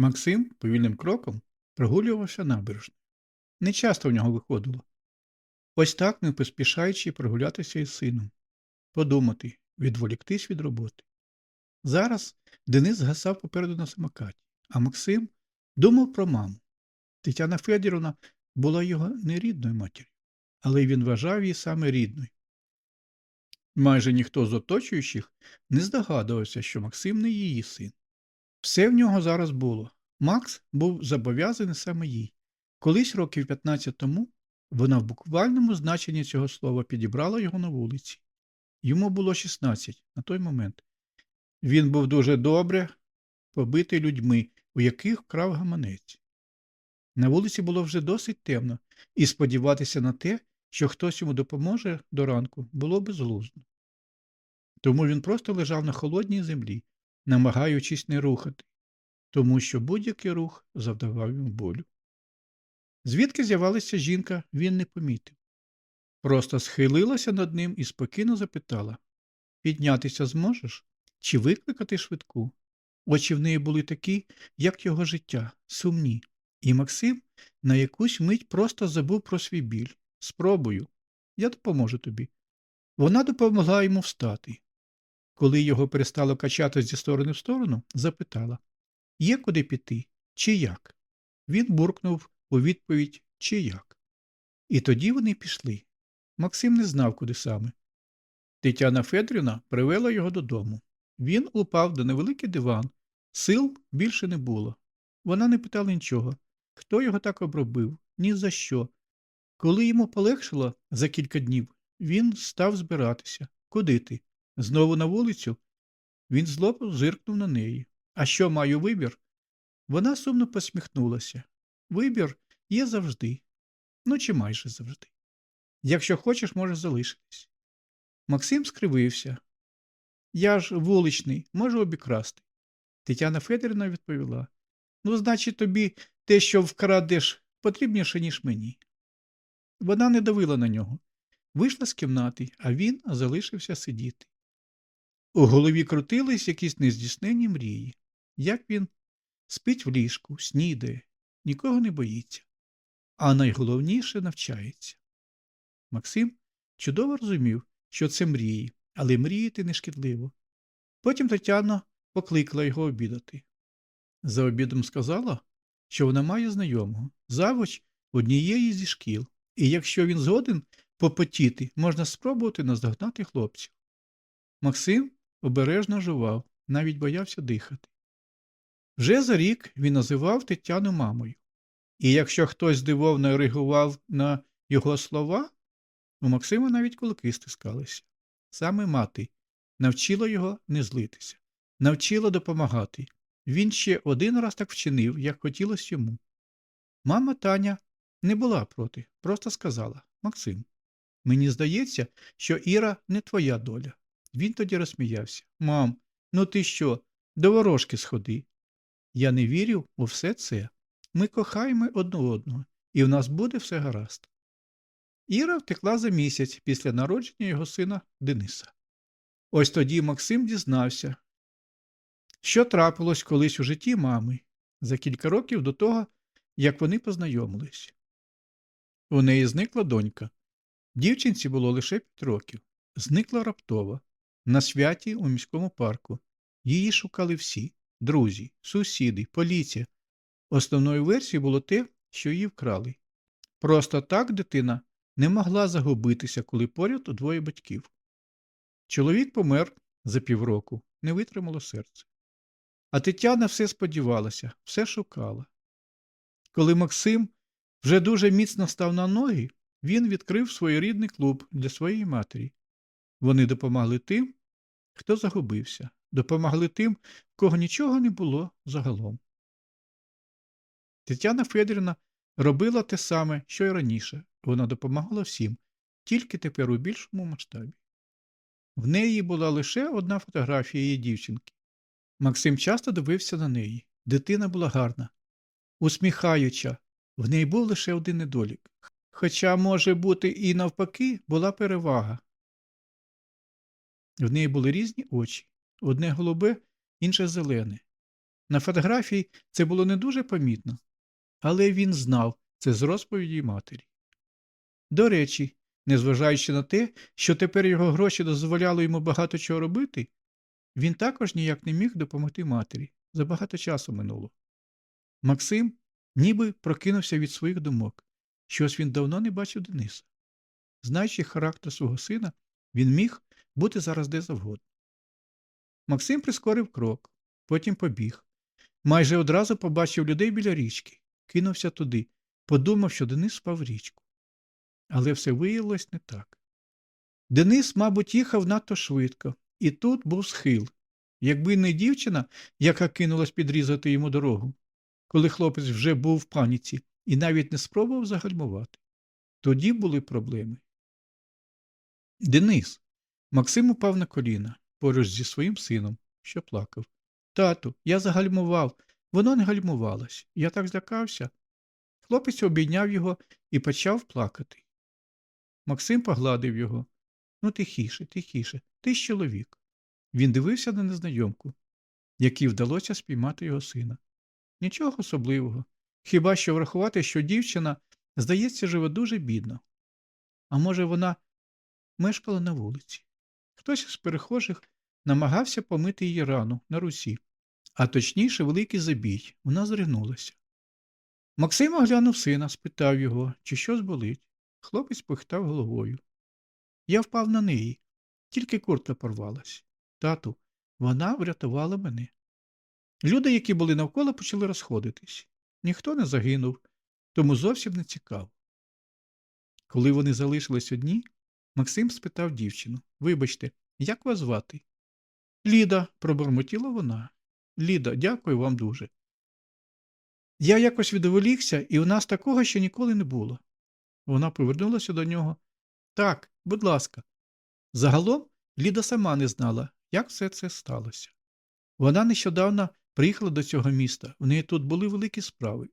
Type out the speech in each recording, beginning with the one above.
Максим повільним кроком прогулювався набережною. Не часто в нього виходило. Ось так, не поспішаючи прогулятися із сином, подумати, відволіктись від роботи. Зараз Денис згасав попереду на самокаті, а Максим думав про маму. Тетяна Федорівна була його нерідною матір'ю, але він вважав її саме рідною. Майже ніхто з оточуючих не здогадувався, що Максим не її син. Все в нього зараз було. Макс був зобов'язаний саме їй. Колись років 15 тому вона в буквальному значенні цього слова підібрала його на вулиці. Йому було 16 на той момент. Він був дуже добре побитий людьми, у яких вкрав гаманець. На вулиці було вже досить темно, і сподіватися на те, що хтось йому допоможе до ранку, було безглуздо. Тому він просто лежав на холодній землі, намагаючись не рухати, тому що будь-який рух завдавав йому болю. Звідки з'явилася жінка, він не помітив. Просто схилилася над ним і спокійно запитала Піднятися зможеш? Чи викликати швидку? Очі в неї були такі, як його життя, сумні. І Максим на якусь мить просто забув про свій біль. Спробую. Я допоможу тобі. Вона допомогла йому встати. Коли його перестало качати зі сторони в сторону, запитала Є куди піти? Чи як? Він буркнув у відповідь чи як. І тоді вони пішли. Максим не знав, куди саме. Тетяна Федорівна привела його додому. Він упав до невеликий диван. Сил більше не було. Вона не питала нічого. Хто його так обробив? Ні за що. Коли йому полегшило за кілька днів, він став збиратися. Куди ти? Знову на вулицю? Він зло зиркнув на неї. А що маю вибір? Вона сумно посміхнулася. Вибір є завжди. Ну, чи майже завжди. Якщо хочеш, можеш залишитись. Максим скривився. Я ж вуличний, можу обікрасти. Тетяна Федорівна відповіла. Ну, значить, тобі те, що вкрадеш, потрібніше, ніж мені. Вона не давила на нього. Вийшла з кімнати, а він залишився сидіти. У голові крутились якісь нездійснені мрії. Як він спить в ліжку, снідає, нікого не боїться, а найголовніше навчається. Максим чудово розумів, що це мрії, але мріяти не шкідливо. Потім Тетяна покликала його обідати. За обідом сказала, що вона має знайомого, завуч однієї зі шкіл, і якщо він згоден попотіти, можна спробувати наздогнати хлопців. Максим обережно жував, навіть боявся дихати. Вже за рік він називав Тетяну мамою. І якщо хтось здивовано реагував на його слова, у Максима навіть кулаки стискалися. Саме мати навчила його не злитися, навчила допомагати. Він ще один раз так вчинив, як хотілося йому. Мама Таня не була проти, просто сказала Максим, мені здається, що Іра не твоя доля. Він тоді розсміявся. Мам, ну ти що? До ворожки сходи. Я не вірю у все це. Ми кохаємо одне одного, і в нас буде все гаразд. Іра втекла за місяць після народження його сина Дениса. Ось тоді Максим дізнався, що трапилось колись у житті мами за кілька років до того, як вони познайомились. У неї зникла донька. Дівчинці було лише п'ять років. Зникла раптово, на святі у міському парку. Її шукали всі друзі, сусіди, поліція. Основною версією було те, що її вкрали. Просто так дитина не могла загубитися, коли поряд двоє батьків. Чоловік помер за півроку, не витримало серце. А Тетяна все сподівалася, все шукала. Коли Максим вже дуже міцно став на ноги, він відкрив своєрідний клуб для своєї матері. Вони допомогли тим, хто загубився, допомогли тим, в кого нічого не було загалом. Тетяна Федорівна робила те саме, що й раніше. Вона допомагала всім, тільки тепер у більшому масштабі. В неї була лише одна фотографія її дівчинки. Максим часто дивився на неї. Дитина була гарна, усміхаюча, в неї був лише один недолік. Хоча, може бути, і навпаки, була перевага. В неї були різні очі одне голубе, інше зелене. На фотографії це було не дуже помітно, але він знав це з розповіді матері. До речі, незважаючи на те, що тепер його гроші дозволяли йому багато чого робити, він також ніяк не міг допомогти матері. Забагато часу минуло. Максим ніби прокинувся від своїх думок. Щось він давно не бачив Дениса. Знаючи характер свого сина, він міг бути зараз де завгодно. Максим прискорив крок, потім побіг. Майже одразу побачив людей біля річки, кинувся туди, подумав, що Денис спав річку. Але все виявилось не так. Денис, мабуть, їхав надто швидко, і тут був схил. Якби не дівчина, яка кинулась підрізати йому дорогу, коли хлопець вже був в паніці і навіть не спробував загальмувати. Тоді були проблеми. Денис. Максим упав на коліна поруч зі своїм сином, що плакав. Тату, я загальмував. Воно не гальмувалось. Я так злякався. Хлопець обійняв його і почав плакати. Максим погладив його. Ну, тихіше, тихіше, ти ж чоловік. Він дивився на незнайомку, якій вдалося спіймати його сина. Нічого особливого. Хіба що врахувати, що дівчина, здається, живе дуже бідно. А може, вона мешкала на вулиці. Хтось із перехожих намагався помити її рану на русі, а точніше, великий забій. Вона зригнулася. Максим оглянув сина, спитав його, чи щось болить. Хлопець похитав головою. Я впав на неї, тільки куртка порвалась. Тату, вона врятувала мене. Люди, які були навколо, почали розходитись. Ніхто не загинув, тому зовсім не цікаво. Коли вони залишились одні, Максим спитав дівчину Вибачте, як вас звати? Ліда, пробормотіла вона. Ліда, дякую вам дуже. Я якось відволікся, і у нас такого ще ніколи не було. Вона повернулася до нього. Так, будь ласка. Загалом Ліда сама не знала, як все це сталося. Вона нещодавно приїхала до цього міста, в неї тут були великі справи.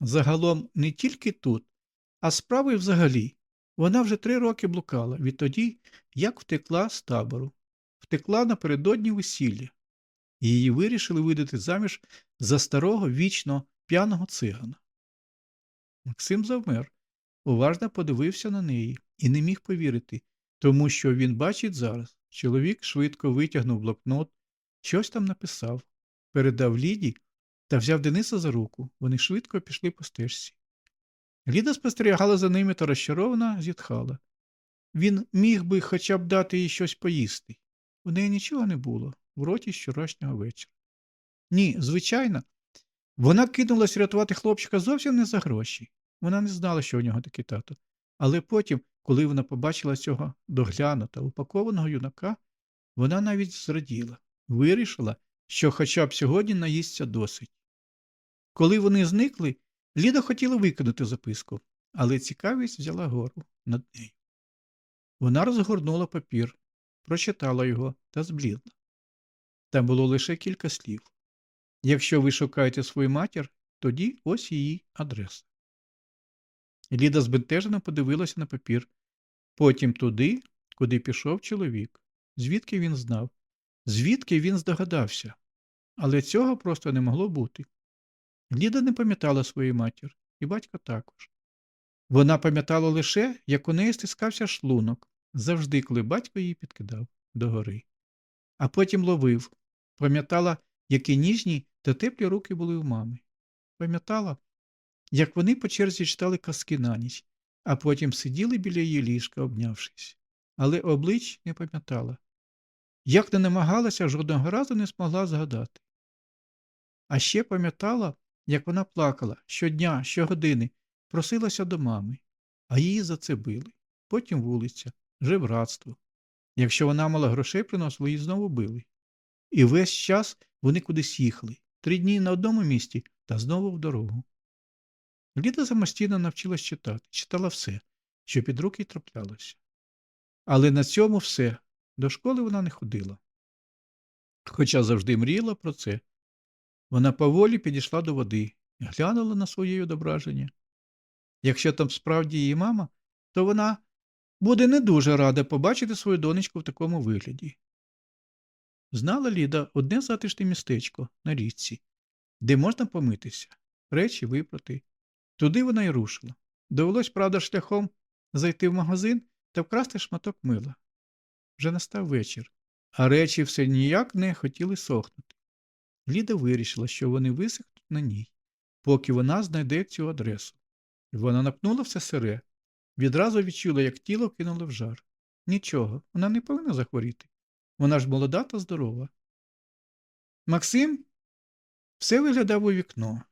Загалом не тільки тут, а справи взагалі. Вона вже три роки блукала відтоді, як втекла з табору, втекла напередодні весілля. Її вирішили видати заміж за старого вічно п'яного цигана. Максим завмер, уважно подивився на неї і не міг повірити, тому що він бачить зараз. Чоловік швидко витягнув блокнот, щось там написав, передав Ліді та взяв Дениса за руку. Вони швидко пішли по стежці. Ліда спостерігала за ними та розчарована зітхала. Він міг би хоча б дати їй щось поїсти. У неї нічого не було в роті з вчорашнього вечора. Ні, звичайно, вона кинулась рятувати хлопчика зовсім не за гроші. Вона не знала, що у нього такий тато. Але потім, коли вона побачила цього доглянута, упакованого юнака, вона навіть зраділа, вирішила, що хоча б сьогодні наїсться досить. Коли вони зникли, Ліда хотіла викинути записку, але цікавість взяла гору над нею. Вона розгорнула папір, прочитала його та зблідла. Там було лише кілька слів. Якщо ви шукаєте свою матір, тоді ось її адреса. Ліда збентежено подивилася на папір, потім туди, куди пішов чоловік. Звідки він знав? Звідки він здогадався? Але цього просто не могло бути. Ліда не пам'ятала свою матір, і батька також. Вона пам'ятала лише, як у неї стискався шлунок, завжди, коли батько її підкидав догори. А потім ловив, пам'ятала, які ніжні та теплі руки були у мами. Пам'ятала, як вони по черзі читали казки на ніч, а потім сиділи біля її ліжка, обнявшись, але облич не пам'ятала. Як не намагалася, жодного разу не змогла згадати. А ще пам'ятала, як вона плакала щодня, щогодини, просилася до мами, а її за це били. Потім вулиця, жебратство. Якщо вона мала грошей приносила, її знову били. І весь час вони кудись їхали три дні на одному місці та знову в дорогу. Ліда самостійно навчилась читати, читала все, що під руки траплялося. Але на цьому все до школи вона не ходила. Хоча завжди мріяла про це. Вона поволі підійшла до води, глянула на своє відображення. Якщо там справді її мама, то вона буде не дуже рада побачити свою донечку в такому вигляді. Знала Ліда одне затишне містечко на річці, де можна помитися, речі випрати. Туди вона й рушила. Довелось, правда, шляхом зайти в магазин та вкрасти шматок мила. Вже настав вечір, а речі все ніяк не хотіли сохнути. Ліда вирішила, що вони висохнуть на ній, поки вона знайде цю адресу. Вона напнула все сире, відразу відчула, як тіло кинуло в жар. Нічого, вона не повинна захворіти. Вона ж молода та здорова. Максим все виглядав у вікно.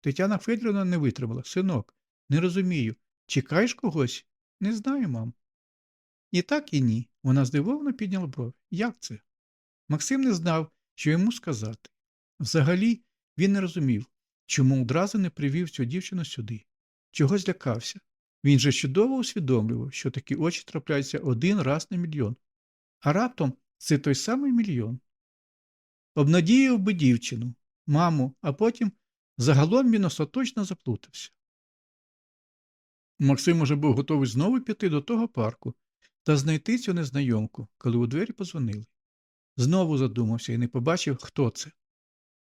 Тетяна Федорівна не витримала. Синок, не розумію. Чекаєш когось? Не знаю, мам. І так, і ні. Вона здивовано підняла брові. Як це? Максим не знав, що йому сказати. Взагалі, він не розумів, чому одразу не привів цю дівчину сюди. Чого злякався. Він же чудово усвідомлював, що такі очі трапляються один раз на мільйон. А раптом це той самий мільйон. Обнадіяв би дівчину, маму, а потім загалом він остаточно заплутався. Максим уже був готовий знову піти до того парку та знайти цю незнайомку, коли у двері позвонили. Знову задумався і не побачив, хто це.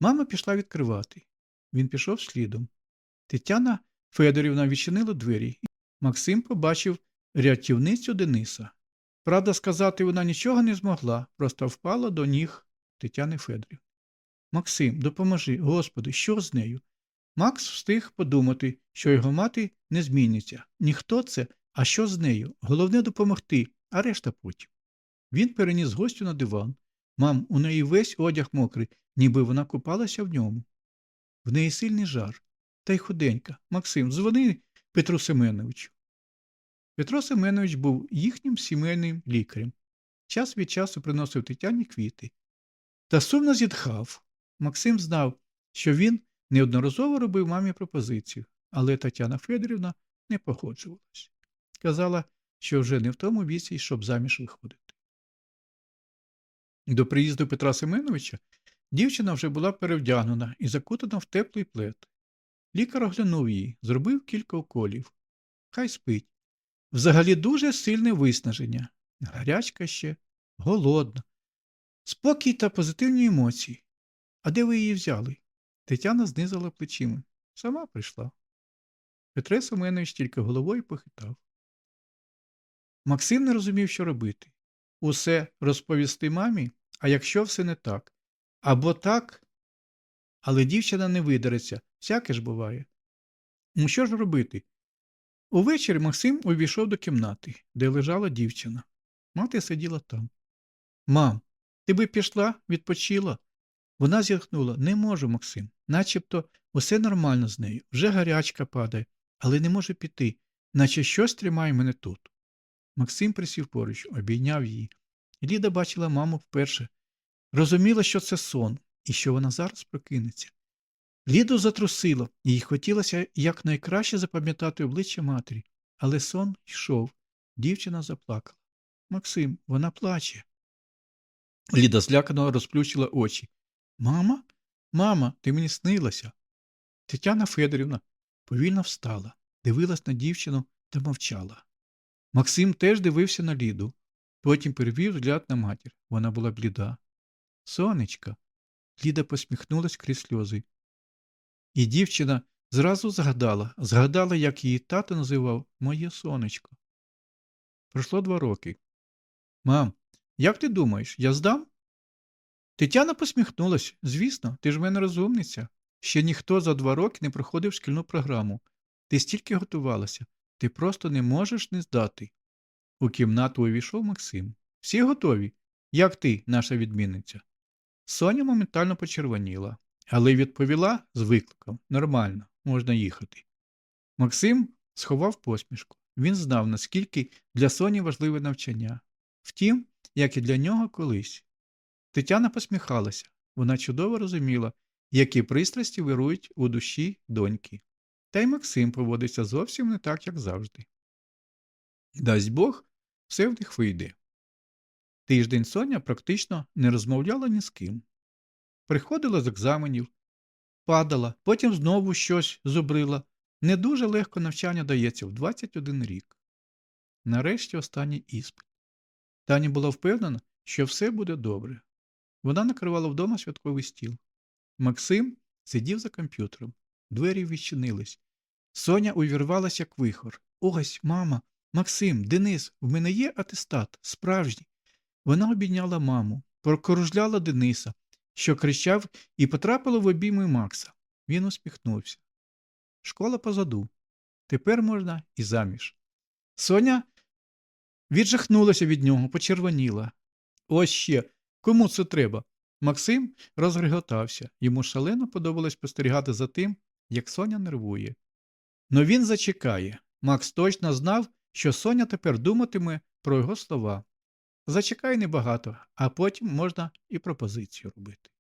Мама пішла відкривати. Він пішов слідом. Тетяна Федорівна відчинила двері. Максим побачив рятівницю Дениса. Правда, сказати вона нічого не змогла, просто впала до ніг Тетяни Федорівни. Максим, допоможи, Господи, що з нею? Макс встиг подумати, що його мати не зміниться. Ніхто це, а що з нею? Головне допомогти, а решта потім. Він переніс гостю на диван. Мам, у неї весь одяг мокрий, ніби вона купалася в ньому. В неї сильний жар. Та й худенька. Максим, дзвони Петру Семеновичу. Петро Семенович був їхнім сімейним лікарем. Час від часу приносив Тетяні квіти. Та сумно зітхав. Максим знав, що він неодноразово робив мамі пропозицію, але Тетяна Федорівна не погоджувалась. Казала, що вже не в тому віці, щоб заміж виходити. До приїзду Петра Семеновича дівчина вже була перевдягнена і закутана в теплий плед. Лікар оглянув її, зробив кілька уколів. Хай спить. Взагалі дуже сильне виснаження. Гарячка ще, голодна. Спокій та позитивні емоції. А де ви її взяли? Тетяна знизила плечима. Сама прийшла. Петре Семенович тільки головою похитав. Максим не розумів, що робити. Усе розповісти мамі, а якщо все не так. Або так, але дівчина не видереться, всяке ж буває. Ну що ж робити? Увечері Максим увійшов до кімнати, де лежала дівчина. Мати сиділа там. Мам, ти би пішла, відпочила? Вона зітхнула не можу, Максим. Начебто усе нормально з нею, вже гарячка падає, але не може піти, наче щось тримає мене тут. Максим присів поруч, обійняв її. Ліда бачила маму вперше. Розуміла, що це сон, і що вона зараз прокинеться. Ліду затрусило, їй хотілося якнайкраще запам'ятати обличчя матері, але сон йшов. Дівчина заплакала. Максим, вона плаче. Ліда злякано розплющила очі. Мама? Мама, ти мені снилася. Тетяна Федорівна повільно встала, дивилась на дівчину та мовчала. Максим теж дивився на Ліду, потім перевів взгляд на матір. Вона була бліда. Сонечка. Ліда посміхнулась крізь сльози. І дівчина зразу згадала, згадала, як її тато називав Моє сонечко. Пройшло два роки. Мам, як ти думаєш, я здам? Тетяна посміхнулась. Звісно, ти ж в мене розумниця. Ще ніхто за два роки не проходив шкільну програму. Ти стільки готувалася, ти просто не можеш не здати. У кімнату увійшов Максим. Всі готові? Як ти, наша відмінниця? Соня моментально почервоніла, але відповіла з викликом нормально, можна їхати. Максим сховав посмішку. Він знав, наскільки для Соні важливе навчання. Втім, як і для нього колись. Тетяна посміхалася. Вона чудово розуміла, які пристрасті вирують у душі доньки. Та й Максим поводиться зовсім не так, як завжди. Дасть Бог, все в них вийде. Тиждень Соня практично не розмовляла ні з ким. Приходила з екзаменів, падала, потім знову щось зубрила. Не дуже легко навчання дається в 21 рік. Нарешті останній іспит. Таня була впевнена, що все буде добре. Вона накривала вдома святковий стіл. Максим сидів за комп'ютером. Двері відчинились. Соня увірвалася як вихор. Ось, мама, Максим, Денис, в мене є атестат, справжній. Вона обійняла маму, прокружляла Дениса, що кричав, і потрапила в обійми Макса. Він усміхнувся. Школа позаду. Тепер можна і заміж. Соня віджахнулася від нього, почервоніла. Ось ще. Кому це треба? Максим розреготався. Йому шалено подобалось спостерігати за тим, як Соня нервує. Но він зачекає. Макс точно знав, що Соня тепер думатиме про його слова. Зачекай небагато, а потім можна і пропозицію робити.